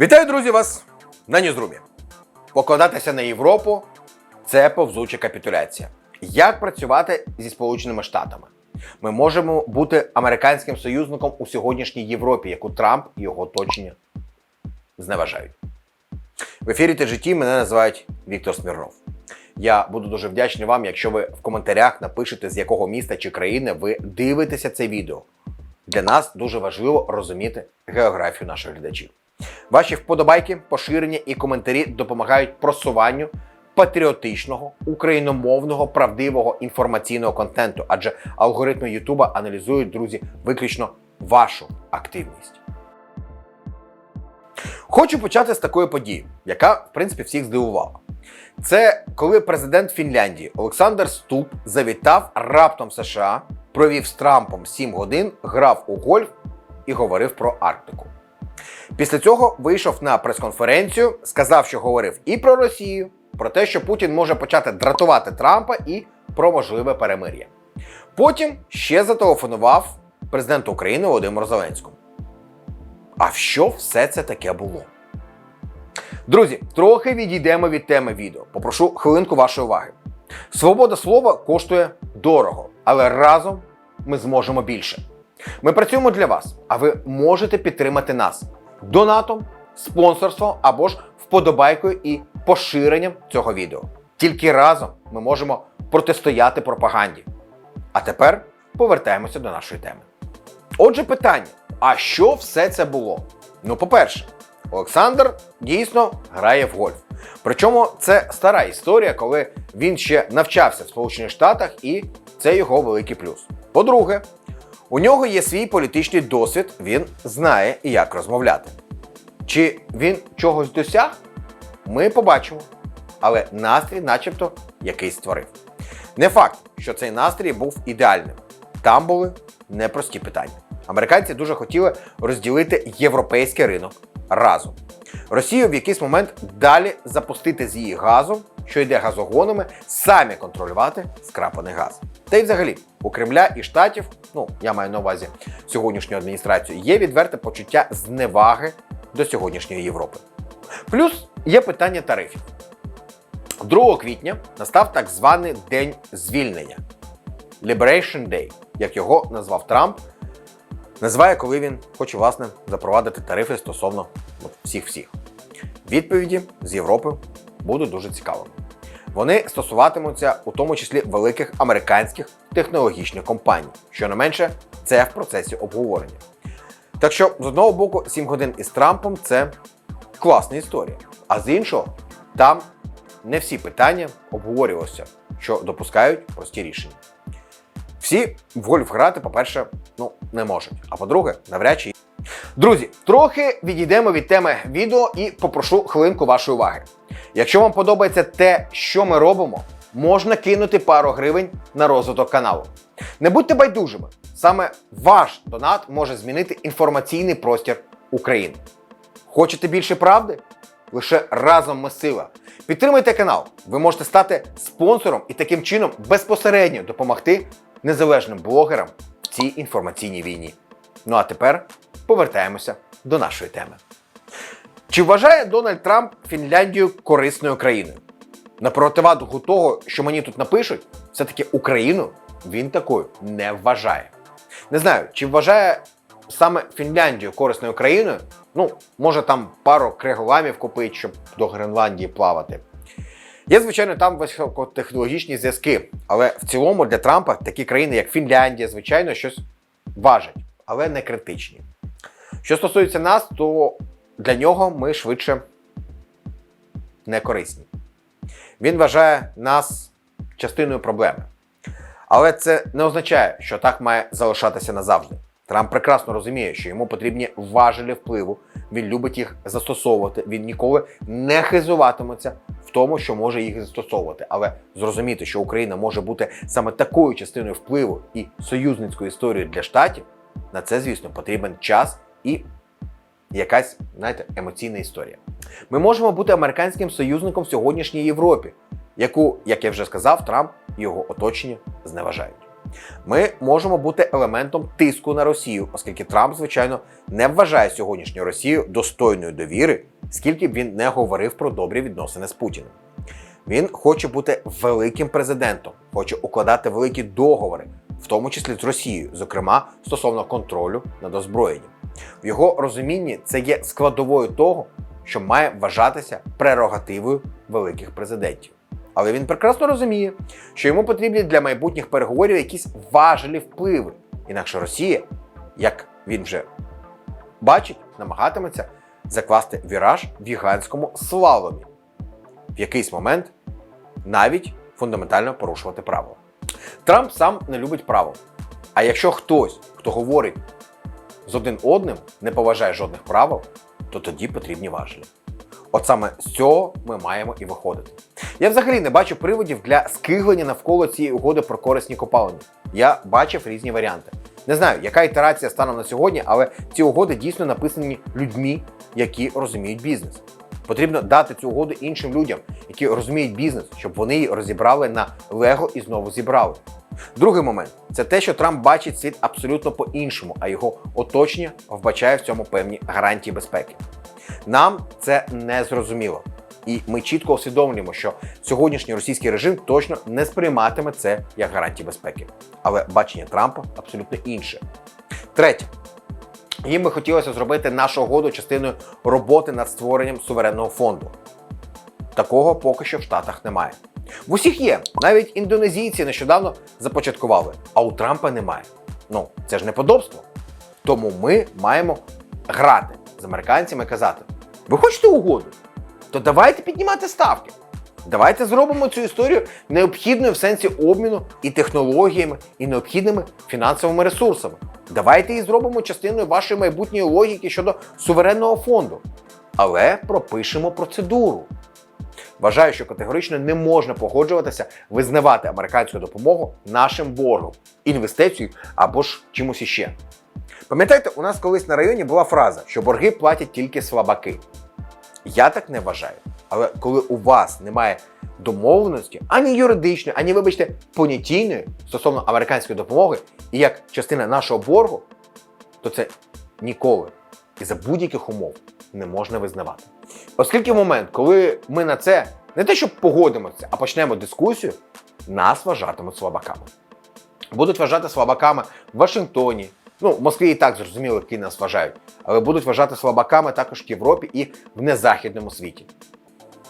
Вітаю, друзі, вас на Ньюзрумі. Покладатися на Європу це повзуча капітуляція. Як працювати зі Сполученими Штатами? Ми можемо бути американським союзником у сьогоднішній Європі, яку Трамп і його оточення зневажають. В ефірі житті мене називають Віктор Смірнов. Я буду дуже вдячний вам, якщо ви в коментарях напишете, з якого міста чи країни ви дивитеся це відео. Для нас дуже важливо розуміти географію наших глядачів. Ваші вподобайки, поширення і коментарі допомагають просуванню патріотичного, україномовного, правдивого інформаційного контенту, адже алгоритми Ютуба аналізують, друзі, виключно вашу активність. Хочу почати з такої події, яка, в принципі, всіх здивувала. Це коли президент Фінляндії Олександр Ступ завітав раптом США, провів з Трампом 7 годин, грав у гольф і говорив про Арктику. Після цього вийшов на прес-конференцію, сказав, що говорив і про Росію, про те, що Путін може почати дратувати Трампа, і про можливе перемир'я. Потім ще зателефонував президенту України Володимиру Зеленському. А що все це таке було? Друзі, трохи відійдемо від теми відео. Попрошу хвилинку вашої уваги. Свобода слова коштує дорого, але разом ми зможемо більше. Ми працюємо для вас, а ви можете підтримати нас донатом, спонсорством або ж вподобайкою і поширенням цього відео. Тільки разом ми можемо протистояти пропаганді. А тепер повертаємося до нашої теми. Отже, питання: а що все це було? Ну, по-перше, Олександр дійсно грає в гольф. Причому це стара історія, коли він ще навчався в Сполучених Штатах, і це його великий плюс. По-друге, у нього є свій політичний досвід, він знає, як розмовляти. Чи він чогось досяг? Ми побачимо. Але настрій, начебто, якийсь створив. Не факт, що цей настрій був ідеальним. Там були непрості питання. Американці дуже хотіли розділити європейський ринок разом. Росію в якийсь момент далі запустити з її газом, що йде газогонами, самі контролювати скрапаний газ. Та й взагалі у Кремля і штатів, ну я маю на увазі сьогоднішню адміністрацію, є відверте почуття зневаги до сьогоднішньої Європи. Плюс є питання тарифів. 2 квітня настав так званий день звільнення Liberation Day, як його назвав Трамп. Називає, коли він хоче власне запровадити тарифи стосовно всіх-всіх. Відповіді з Європи будуть дуже цікавими. Вони стосуватимуться у тому числі великих американських технологічних компаній. Що не менше, це в процесі обговорення. Так що, з одного боку, 7 годин із Трампом це класна історія. А з іншого, там не всі питання обговорювалися, що допускають прості рішення. Всі в гольф грати, по-перше, ну не можуть. А по-друге, навряд чи. Друзі, трохи відійдемо від теми відео і попрошу хвилинку вашої уваги. Якщо вам подобається те, що ми робимо, можна кинути пару гривень на розвиток каналу. Не будьте байдужими, саме ваш донат може змінити інформаційний простір України. Хочете більше правди? Лише разом ми сила. Підтримайте канал. Ви можете стати спонсором і таким чином безпосередньо допомогти незалежним блогерам в цій інформаційній війні. Ну а тепер повертаємося до нашої теми. Чи вважає Дональд Трамп Фінляндію корисною країною? На противагу того, що мені тут напишуть, все-таки Україну він такою не вважає. Не знаю, чи вважає саме Фінляндію корисною країною. Ну, може там пару криголамів купить, щоб до Гренландії плавати. Є, звичайно, там високотехнологічні зв'язки, але в цілому для Трампа такі країни, як Фінляндія, звичайно, щось важать, але не критичні. Що стосується нас, то для нього ми швидше не корисні. Він вважає нас частиною проблеми. Але це не означає, що так має залишатися назавжди. Трамп прекрасно розуміє, що йому потрібні важелі впливу. Він любить їх застосовувати. Він ніколи не хизуватиметься в тому, що може їх застосовувати. Але зрозуміти, що Україна може бути саме такою частиною впливу і союзницькою історією для штатів, на це, звісно, потрібен час і якась, знаєте, емоційна історія. Ми можемо бути американським союзником в сьогоднішній Європі, яку, як я вже сказав, Трамп і його оточення зневажають. Ми можемо бути елементом тиску на Росію, оскільки Трамп, звичайно, не вважає сьогоднішню Росію достойною довіри, скільки б він не говорив про добрі відносини з Путіним. Він хоче бути великим президентом, хоче укладати великі договори, в тому числі з Росією, зокрема стосовно контролю над озброєнням. В його розумінні це є складовою того, що має вважатися прерогативою великих президентів. Але він прекрасно розуміє, що йому потрібні для майбутніх переговорів якісь важелі впливи. Інакше Росія, як він вже бачить, намагатиметься закласти віраж в гігантському слаломі, в якийсь момент навіть фундаментально порушувати правила. Трамп сам не любить правил. А якщо хтось, хто говорить з один одним, не поважає жодних правил, то тоді потрібні важелі. От саме з цього ми маємо і виходити. Я взагалі не бачу приводів для скиглення навколо цієї угоди про корисні копалення. Я бачив різні варіанти. Не знаю, яка ітерація станом на сьогодні, але ці угоди дійсно написані людьми, які розуміють бізнес. Потрібно дати цю угоду іншим людям, які розуміють бізнес, щоб вони її розібрали на лего і знову зібрали. Другий момент це те, що Трамп бачить світ абсолютно по-іншому, а його оточення вбачає в цьому певні гарантії безпеки. Нам це не зрозуміло. І ми чітко усвідомлюємо, що сьогоднішній російський режим точно не сприйматиме це як гарантії безпеки. Але бачення Трампа абсолютно інше. Третє. Їм би хотілося зробити нашу угоду частиною роботи над створенням суверенного фонду. Такого поки що в Штатах немає. В усіх є. Навіть індонезійці нещодавно започаткували, а у Трампа немає. Ну, це ж неподобство. Тому ми маємо грати з американцями і казати: ви хочете угоду? То давайте піднімати ставки. Давайте зробимо цю історію необхідною в сенсі обміну і технологіями, і необхідними фінансовими ресурсами. Давайте її зробимо частиною вашої майбутньої логіки щодо суверенного фонду. Але пропишемо процедуру. Вважаю, що категорично не можна погоджуватися визнавати американську допомогу нашим боргом, інвестицією або ж чимось іще. Пам'ятаєте, у нас колись на районі була фраза, що борги платять тільки слабаки. Я так не вважаю. Але коли у вас немає домовленості ані юридичної, ані, вибачте, понятійної стосовно американської допомоги і як частина нашого боргу, то це ніколи і за будь-яких умов не можна визнавати. Оскільки в момент, коли ми на це не те, що погодимося, а почнемо дискусію, нас вважатимуть слабаками. Будуть вважати слабаками в Вашингтоні. Ну, в Москві і так зрозуміло, які нас вважають, але будуть вважати слабаками також в Європі і в незахідному світі.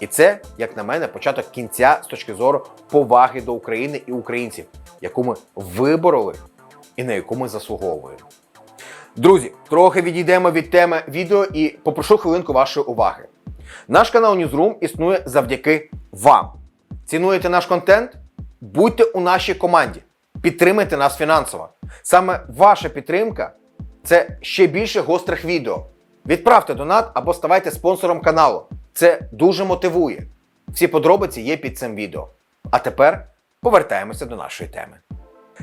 І це, як на мене, початок кінця з точки зору поваги до України і українців, яку ми вибороли і на яку ми заслуговуємо. Друзі, трохи відійдемо від теми відео і попрошу хвилинку вашої уваги. Наш канал Newsroom існує завдяки вам. Цінуєте наш контент? Будьте у нашій команді, підтримайте нас фінансово. Саме ваша підтримка це ще більше гострих відео. Відправте донат або ставайте спонсором каналу. Це дуже мотивує. Всі подробиці є під цим відео. А тепер повертаємося до нашої теми.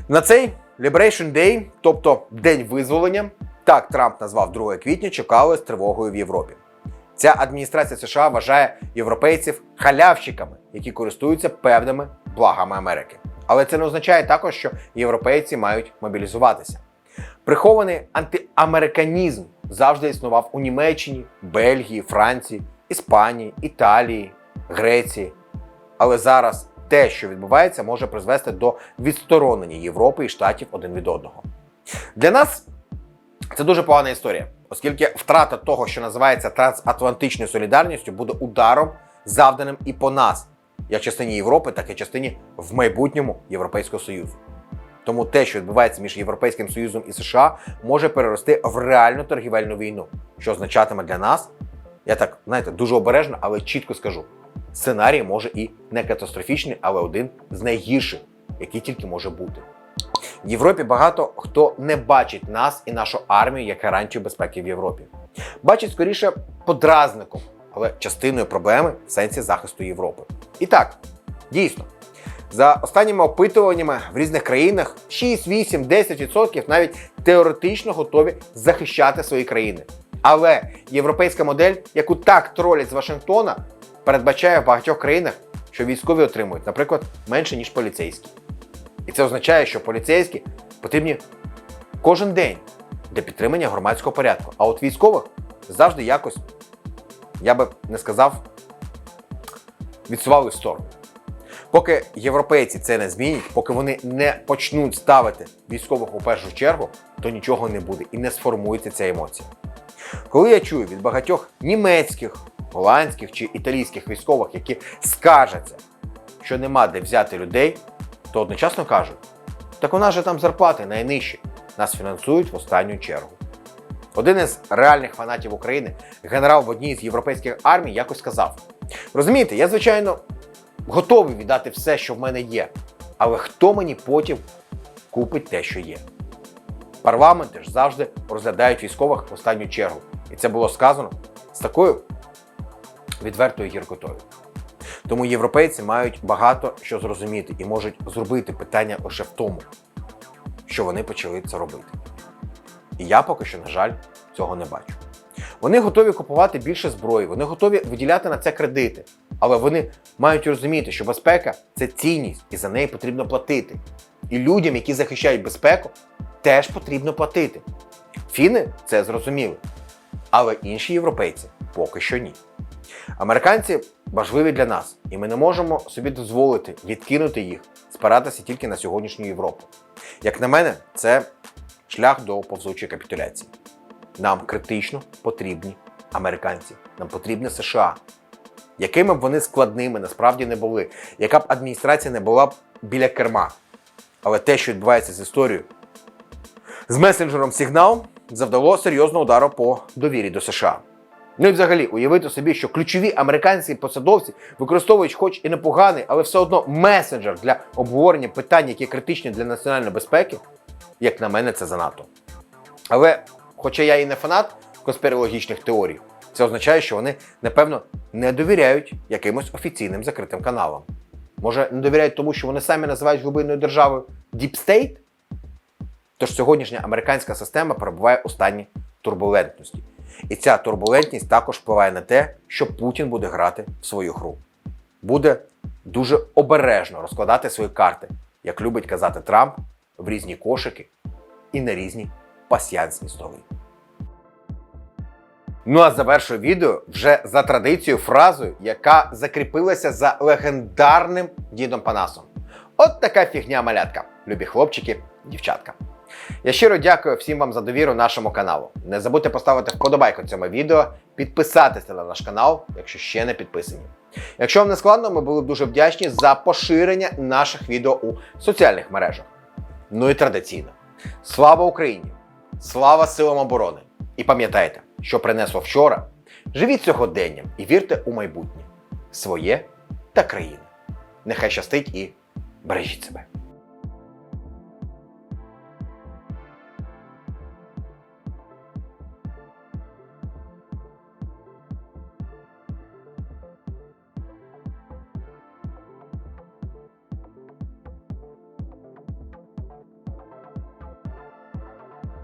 На цей Liberation Day, тобто День визволення, так Трамп назвав 2 квітня, чекали з тривогою в Європі. Ця адміністрація США вважає європейців халявщиками, які користуються певними благами Америки. Але це не означає також, що європейці мають мобілізуватися. Прихований антиамериканізм завжди існував у Німеччині, Бельгії, Франції, Іспанії, Італії, Греції. Але зараз те, що відбувається, може призвести до відсторонення Європи і Штатів один від одного. Для нас це дуже погана історія, оскільки втрата того, що називається трансатлантичною солідарністю, буде ударом, завданим і по нас, як частині Європи, так і частині в майбутньому Європейського Союзу. Тому те, що відбувається між Європейським Союзом і США, може перерости в реальну торгівельну війну, що означатиме для нас, я так знаєте, дуже обережно, але чітко скажу: сценарій може і не катастрофічний, але один з найгірших, який тільки може бути. В Європі багато хто не бачить нас і нашу армію як гарантію безпеки в Європі. Бачить скоріше подразником, але частиною проблеми в сенсі захисту Європи. І так, дійсно, за останніми опитуваннями в різних країнах 6, 8, 10% навіть теоретично готові захищати свої країни. Але європейська модель, яку так тролять з Вашингтона, передбачає в багатьох країнах, що військові отримують, наприклад, менше ніж поліцейські. І це означає, що поліцейські потрібні кожен день для підтримання громадського порядку. А от військових завжди якось, я би не сказав, відсували в сторону. Поки європейці це не змінять, поки вони не почнуть ставити військових у першу чергу, то нічого не буде і не сформується ця емоція. Коли я чую від багатьох німецьких, голландських чи італійських військових, які скаржаться, що нема де взяти людей, то одночасно кажуть, так у нас же там зарплати найнижчі, нас фінансують в останню чергу. Один із реальних фанатів України, генерал в одній з європейських армій, якось сказав: розумієте, я, звичайно, готовий віддати все, що в мене є, але хто мені потім купить те, що є? Парламенти ж завжди розглядають військових в останню чергу. І це було сказано з такою відвертою гіркотою. Тому європейці мають багато що зрозуміти і можуть зробити питання лише в тому, що вони почали це робити. І я поки що, на жаль, цього не бачу. Вони готові купувати більше зброї, вони готові виділяти на це кредити. Але вони мають розуміти, що безпека це цінність, і за неї потрібно платити. І людям, які захищають безпеку, теж потрібно платити. Фіни це зрозуміли. Але інші європейці поки що ні. Американці важливі для нас, і ми не можемо собі дозволити відкинути їх, спиратися тільки на сьогоднішню Європу. Як на мене, це шлях до повзучої капітуляції. Нам критично потрібні американці, нам потрібні США. Якими б вони складними насправді не були, яка б адміністрація не була біля керма. Але те, що відбувається з історією, з месенджером Сигнал завдало серйозного удару по довірі до США. Ну і взагалі уявити собі, що ключові американські посадовці використовують, хоч і непоганий, але все одно месенджер для обговорення питань, які критичні для національної безпеки, як на мене, це занадто. Але, хоча я і не фанат конспірологічних теорій, це означає, що вони, напевно, не довіряють якимось офіційним закритим каналам. Може, не довіряють тому, що вони самі називають глибинною державою Deep State? Тож сьогоднішня американська система перебуває у стані турбулентності. І ця турбулентність також впливає на те, що Путін буде грати в свою гру. Буде дуже обережно розкладати свої карти, як любить казати Трамп, в різні кошики і на різні пасьянсні столи. Ну а завершую відео вже за традицією фразою, яка закріпилася за легендарним дідом Панасом. От така фігня малятка, любі хлопчики, дівчатка. Я щиро дякую всім вам за довіру нашому каналу. Не забудьте поставити вподобайку цьому відео, підписатися на наш канал, якщо ще не підписані. Якщо вам не складно, ми були б дуже вдячні за поширення наших відео у соціальних мережах. Ну і традиційно. Слава Україні! Слава силам оборони! І пам'ятайте, що принесло вчора. Живіть сьогоденням і вірте у майбутнє своє та країни. Нехай щастить і бережіть себе.